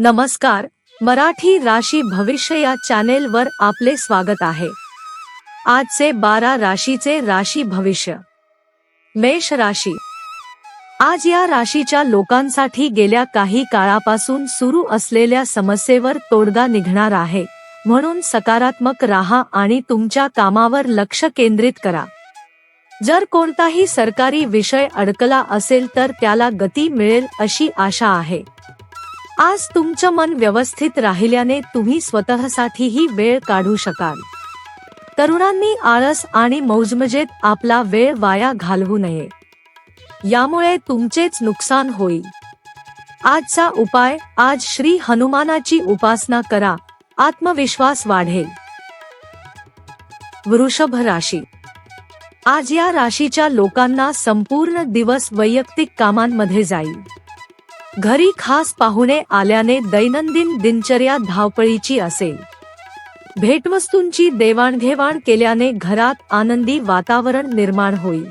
नमस्कार. मराठी राशी भविष्य या चॅनेल वर आपले स्वागत आहे. आजचे बारा राशीचे राशी भविष्य. मेष राशी. आज या राशीच्या लोकांसाठी गेल्या काही काळापासून सुरू असलेल्या समस्येवर तोडगा निघणार आहे. म्हणून सकारात्मक राहा आणि तुमच्या कामावर लक्ष केंद्रित करा. जर कोणताही सरकारी विषय अडकला असेल तर त्याला गती मिळेल अशी आशा आहे. आज तुमचं मन व्यवस्थित राहिल्याने तुम्ही स्वतःसाठीही वेळ काढू शकाल. तरुणांनी आळस आणि मौजमजेत आपला वेळ वाया घालवू नये. यामुळे तुमचेच नुकसान होईल. आजचा उपाय आज श्री हनुमानाची उपासना करा. आत्मविश्वास वाढेल. वृषभ राशी. आज या राशीच्या लोकांना संपूर्ण दिवस वैयक्तिक कामांमध्ये जाईल. घरी खास पाहुणे आल्याने दैनंदिन दिनचर्या धावपळीची असेल. भेटवस्तूंची देवाणघेवाण केल्याने घरात आनंदी वातावरण निर्माण होईल.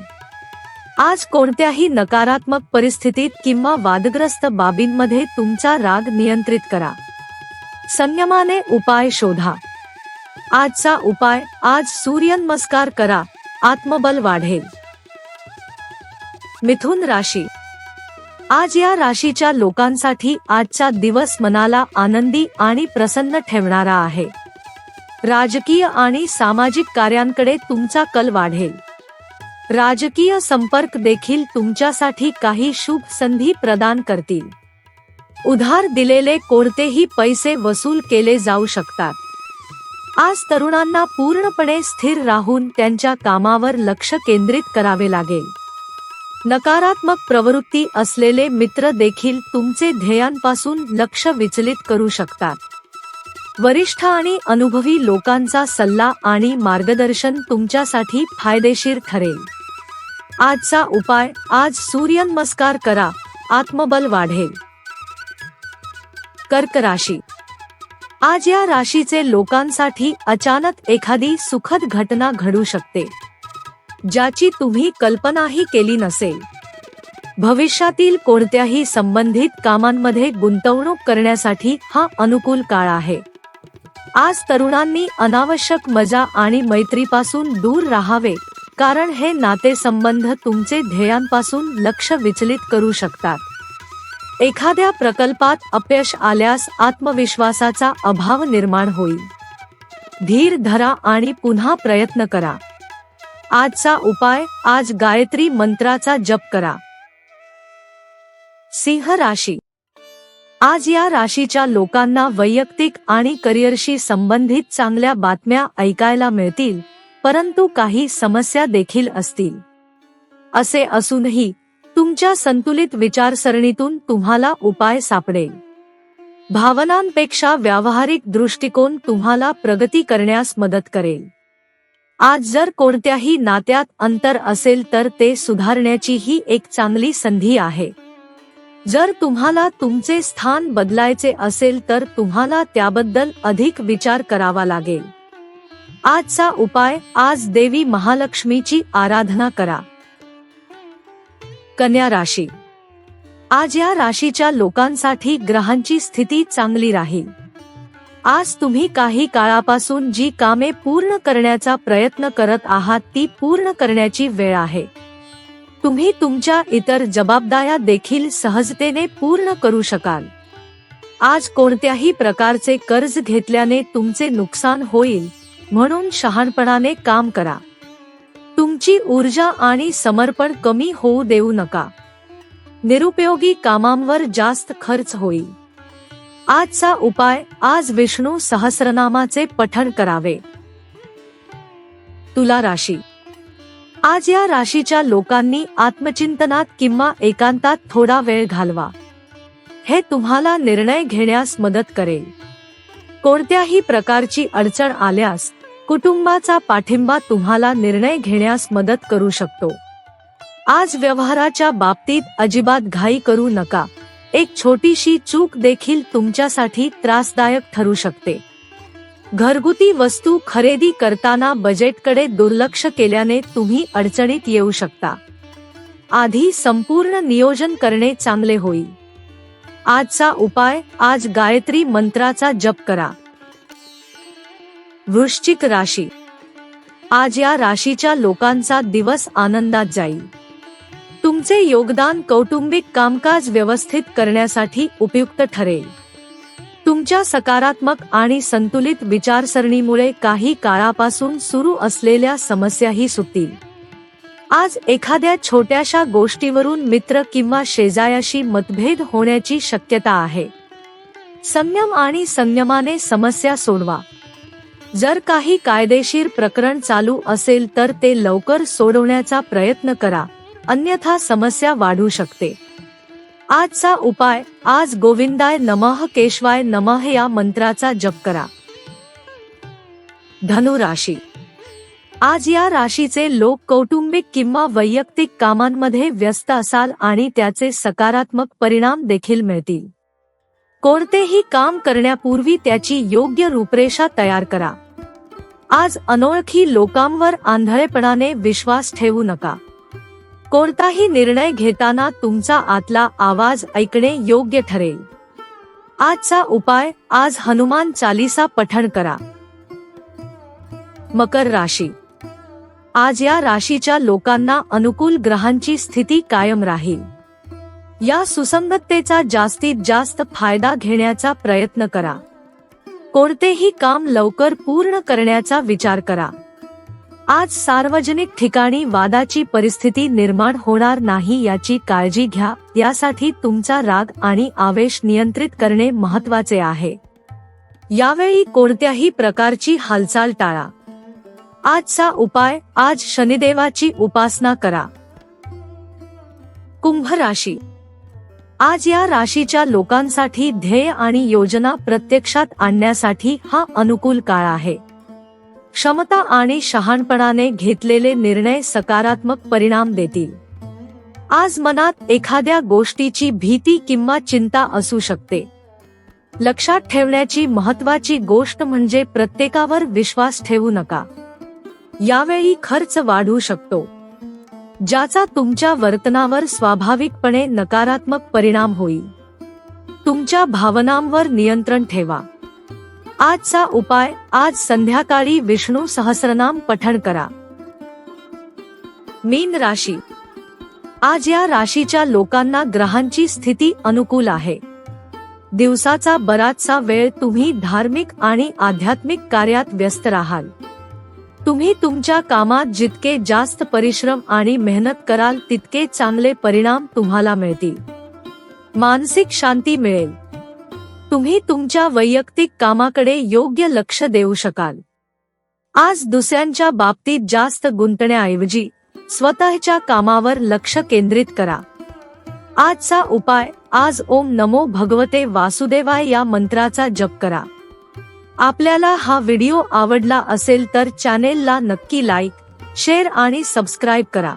आज कोणत्याही नकारात्मक परिस्थितीत किंवा वादग्रस्त बाबींमध्ये तुमचा राग नियंत्रित करा. संयमाने उपाय शोधा. आजचा उपाय आज सूर्यनमस्कार करा आत्मबल वाढेल. मिथुन राशी आज या राशीच्या लोकांसाठी आजचा दिवस मनाला आनंदी आणि प्रसन्न ठेवणारा आहे. राजकीय आणि सामाजिक कार्यांकडे तुमचा कल वाढेल. राजकीय संपर्क देखील तुमच्यासाठी काही शुभ संधी प्रदान करतील. उधार दिलेले कोणतेही पैसे वसूल केले जाऊ शकतात. आज तरुणांना पूर्णपणे स्थिर राहून त्यांच्या कामावर लक्ष केंद्रित करावे लागेल. नकारात्मक प्रवृत्ती असलेले मित्र देखील तुमचे ध्येयांपासून लक्ष विचलित करू शकतात. वरिष्ठ आणि अनुभवी लोकांचा सल्ला आणि मार्गदर्शन तुमच्यासाठी फायदेशीर ठरेल. आजचा उपाय आज सूर्यनमस्कार करा आत्मबल वाढेल. कर्क राशी. आज या राशीचे लोकांसाठी अचानक एखादी सुखद घटना घडू शकते. ज्याची तुम्ही कल्पनाही केली नसेल. भविष्यातील कोणत्याही संबंधित कामांमध्ये गुंतवणूक करण्यासाठी हा अनुकूल काळ आहे. आज तरुणांनी अनावश्यक मजा आणि मैत्रीपासून दूर राहावे कारण हे नातेसंबंध तुमचे ध्येयांपासून लक्ष विचलित करू शकतात. एखाद्या प्रकल्पात अपयश आल्यास आत्मविश्वासाचा अभाव निर्माण होईल. धीर धरा आणि पुन्हा प्रयत्न करा. आजचा उपाय आज गायत्री मंत्राचा जप करा. सिंह राशी. आज या राशीच्या लोकांना वैयक्तिक आणि करिअरशी संबंधित चांगल्या बातम्या ऐकायला मिळतील परंतु काही समस्या देखील असतील. असे असूनही तुमच्या संतुलित विचारसरणीतून तुम्हाला उपाय सापडेल. भावनांपेक्षा व्यावहारिक दृष्टिकोन तुम्हाला प्रगती करण्यास मदत करेल. आज जर कोणत्याही नात्यात अंतर असेल तर ते सुधारण्याची ही एक चांगली संधी आहे. जर तुम्हाला तुमचे स्थान बदलायचे असेल तर तुम्हाला त्याबद्दल अधिक विचार करावा लागेल. आजचा उपाय आज देवी महालक्ष्मीची आराधना करा. कन्या राशी. आज या राशीच्या लोकांसाठी ग्रहांची स्थिती चांगली राहील. आज तुम्ही काही काळापासून जी कामे पूर्ण करण्याचा प्रयत्न करत आहात ती पूर्ण करण्याची वेळ आहे. तुम्ही तुमच्या इतर जबाबदाऱ्या देखील सहजतेने पूर्ण करू शकाल. आज कोणत्याही प्रकारचे कर्ज घेतल्याने तुमचे नुकसान होईल म्हणून शहाणपणाने काम करा. तुमची ऊर्जा आणि समर्पण कमी होऊ देऊ नका. निरुपयोगी कामांवर जास्त खर्च होईल. आजचा उपाय आज विष्णू सहस्रनामाचे पठण करावे. तुला राशी. आज या राशीच्या लोकांनी आत्मचिंतनात किंवा एकांतात थोडा वेळ घालवा. हे तुम्हाला निर्णय घेण्यास मदत करेल. कोणत्याही प्रकारची अडचण आल्यास कुटुंबाचा पाठिंबा तुम्हाला निर्णय घेण्यास मदत करू शकतो. आज व्यवहाराच्या बाबतीत अजिबात घाई करू नका. एक छोटीशी चूक देखील तुमच्यासाठी त्रासदायक ठरू शकते. घरगुती वस्तू खरेदी करताना बजेटकडे दुर्लक्ष केल्याने तुम्ही अडचणीत येऊ शकता. आधी संपूर्ण नियोजन करणे चांगले होईल. आजचा उपाय आज गायत्री मंत्राचा जप करा. वृश्चिक राशी. आज या राशीच्या लोकांचा दिवस आनंदात जाईल. तुमचे योगदान कौटुंबिक कामकाज व्यवस्थित करण्यासाठी उपयुक्त ठरेल. तुमच्या सकारात्मक आणि संतुलित विचारसरणीमुळे काही काळापासून सुरू असलेल्या समस्याही सुटतील. आज एखाद्या छोट्याशा गोष्टीवरून मित्र किंवा शेजायाशी मतभेद होण्याची शक्यता आहे. संयम आणि संयमाने समस्या सोडवा. जर काही कायदेशीर प्रकरण चालू असेल तर ते लवकर सोडवण्याचा प्रयत्न करा. अन्यथा समस्या वाढू शकते. आजचा उपाय आज गोविंदाय नमः केशवाय नमः या मंत्राचा जप करा. धनुराशी आज या राशीचे लोक कौटुंबिक किंवा वैयक्तिक कामांमध्ये व्यस्त असाल आणि त्याचे सकारात्मक परिणाम देखील मिळतील. कोणतेही काम करण्यापूर्वी त्याची योग्य रूपरेषा तयार करा. आज अनोळखी लोकांवर आंधळेपणाने विश्वास ठेवू नका. कोणताही निर्णय घेताना तुमचा आतला आवाज ऐकणे योग्य ठरेल. आजचा उपाय आज हनुमान चालीसा पठण करा. मकर राशी. आज या राशीच्या लोकांना अनुकूल ग्रहांची स्थिती कायम राहील. या सुसंगततेचा जास्तीत जास्त फायदा घेण्याचा प्रयत्न करा. कोणतेही काम लवकर पूर्ण करण्याचा विचार करा. आज सार्वजनिक ठिकाणी वादाची परिस्थिती निर्माण होणार नाही याची काळजी घ्या. यासाठी तुमचा राग आणि आवेश नियंत्रित करणे महत्त्वाचे आहे. यावेळी कोणत्याही प्रकारची हालचाल टाळा. आजचा उपाय आज शनिदेवाची उपासना करा. कुंभ राशी. आज या राशीच्या लोकांसाठी ध्येय आणि योजना प्रत्यक्षात आणण्यासाठी हा अनुकूल काळ आहे. क्षमता आणि शहाणपणाने घेतलेले निर्णय सकारात्मक परिणाम देतील. आज मनात एखाद्या गोष्टीची भीती किंवा चिंता असू शकते. लक्षात ठेवण्याची महत्वाची गोष्ट म्हणजे प्रत्येकावर विश्वास ठेवू नका. यावेळी खर्च वाढू शकतो. ज्याचा तुमच्या वर्तनावर स्वाभाविकपणे नकारात्मक परिणाम होईल. तुमच्या भावनांवर नियंत्रण ठेवा. आजचा उपाय आज संध्याकाळी विष्णू सहस्रनाम पठण करा. मीन राशी. आज या राशीच्या लोकांना ग्रहांची स्थिती अनुकूल आहे. दिवसाचा बराचसा वेळ तुम्ही धार्मिक आणि आध्यात्मिक कार्यात व्यस्त राहाल. तुम्ही तुमच्या कामात जितके जास्त परिश्रम आणि मेहनत कराल तितके चांगले परिणाम तुम्हाला मिळतील. मानसिक शांती मिळेल. तुम्ही तुमच्या वैयक्तिक कामाकडे योग्य लक्ष देऊ शकाल. आज दुसऱ्यांच्या बाबतीत जास्त गुंतण्याऐवजी स्वतःच्या कामावर लक्ष केंद्रित करा. आजचा उपाय आज ओम नमो भगवते वासुदेवाय या मंत्राचा जप करा. आपल्याला हा व्हिडिओ आवडला असेल तर चॅनेलला नक्की लाईक शेअर आणि सबस्क्राईब करा.